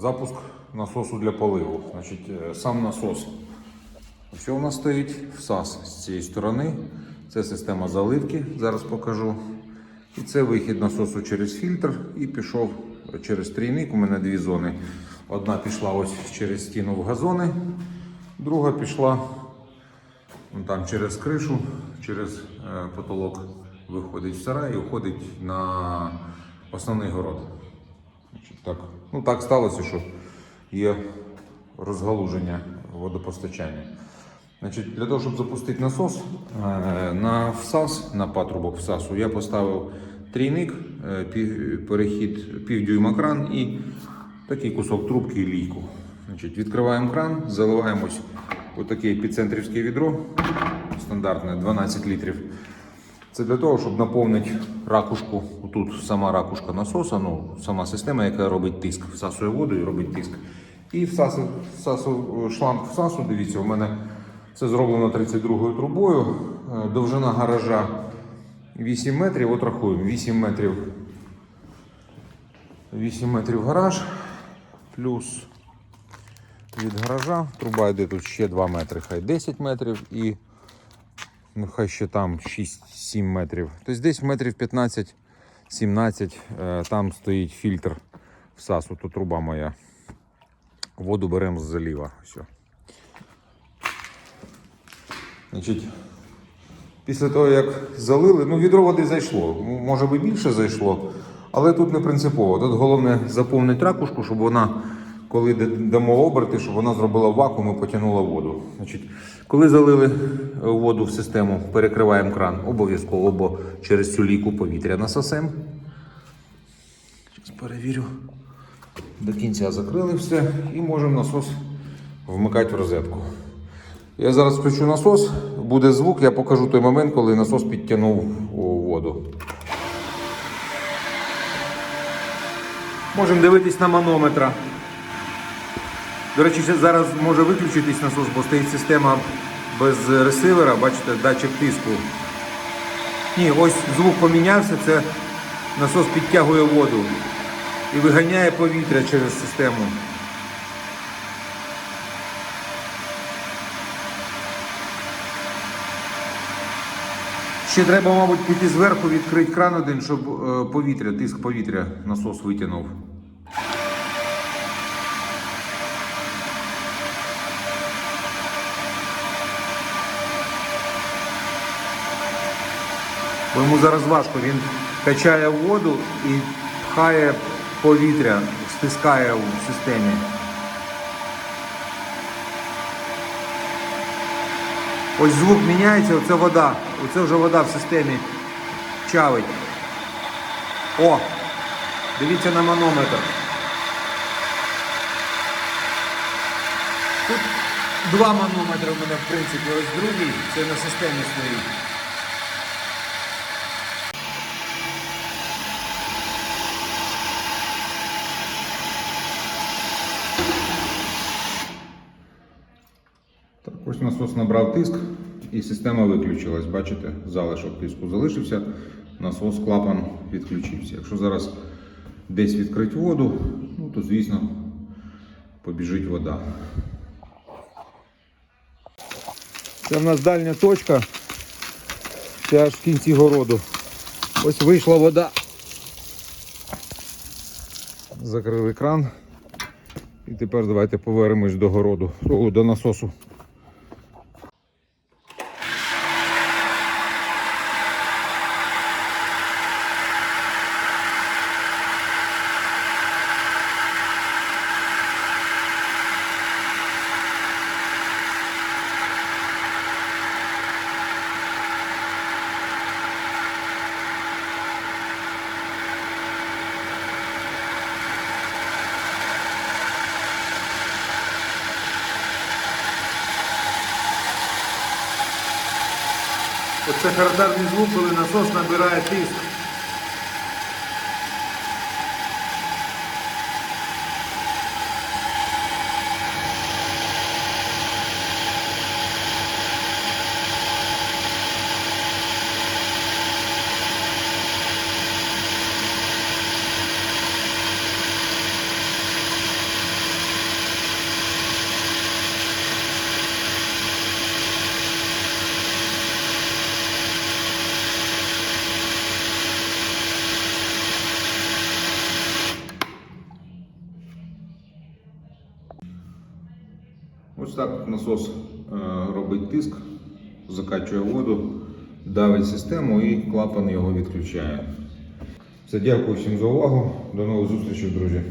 Запуск насосу для поливу. Значить, е, сам насос. Ось у нас стоїть всас з цієї сторони. Це система заливки, зараз покажу. І це вихід насосу через фільтр і пішов через трійник. У мене дві зони. Одна пішла ось через стіну в газони, друга пішла там через кришу, через е, потолок виходить в сарай і уходить на основний город. Так. Ну так сталося, що є розгалуження водопостачання. Значить, для того, щоб запустити насос, е, на всас, на патрубок всасу, я поставив трійник, е, перехід півдюйма кран і такий кусок трубки і лійку. Значить, відкриваємо кран, заливаємо ось у таке епіцентрівське відро, стандартне 12 літрів. Це для того, щоб наповнити ракушку. Тут сама ракушка насоса, ну, сама система, яка робить тиск, всасує воду і робить тиск. І всасу, всасу, шланг всасу, дивіться, у мене це зроблено 32 трубою. Е, Довжина гаража 8 метрів. От рахуємо, 8 метрів. 8 метрів гараж, плюс від гаража. Труба йде тут ще 2 метри, хай 10 метрів і ну, хай ще там 6-7 метрів. Тобто десь метрів 15-17 е, там стоїть фільтр всасу, то труба моя. Воду беремо з заліва. Все. Значить, після того, як залили, ну відро води зайшло. Може би більше зайшло, але тут не принципово. Тут головне заповнити ракушку, щоб вона, коли дамо оберти, щоб вона зробила вакуум і потягнула воду. Значить, коли залили е, воду в систему, перекриваємо кран обов'язково, бо через цю ліку повітря насосем. Зараз перевірю. До кінця закрили все і можемо насос вмикати в розетку. Я зараз включу насос, буде звук, я покажу той момент, коли насос підтягнув воду. Можемо дивитись на манометра. До речі, зараз може виключитись насос, бо стоїть система без ресивера, бачите, датчик тиску. Ні, ось звук помінявся, це насос підтягує воду і виганяє повітря через систему. Ще треба, мабуть, піти зверху, відкрити кран один, щоб е, повітря, тиск повітря насос витягнув. Бо йому зараз важко, він качає воду і пхає повітря, стискає в системі. Ось звук міняється, оце вода. Оце вже вода в системі чавить. О! Дивіться на манометр. Тут два манометри у мене, в принципі, ось другий, це на системі стоїть. Насос набрав тиск і система виключилась. Бачите, залишок тиску залишився, насос клапан відключився. Якщо зараз десь відкрити воду, ну то звісно побіжить вода. Це в нас дальня точка. Це аж в кінці городу. Ось вийшла вода. Закрили кран. І тепер давайте повернемось до городу, до насосу. Оце характерний звук, коли насос набирає тиск. Ось так насос е, робить тиск, закачує воду, давить систему і клапан його відключає. Все, дякую всім за увагу. До нових зустрічей, друзі.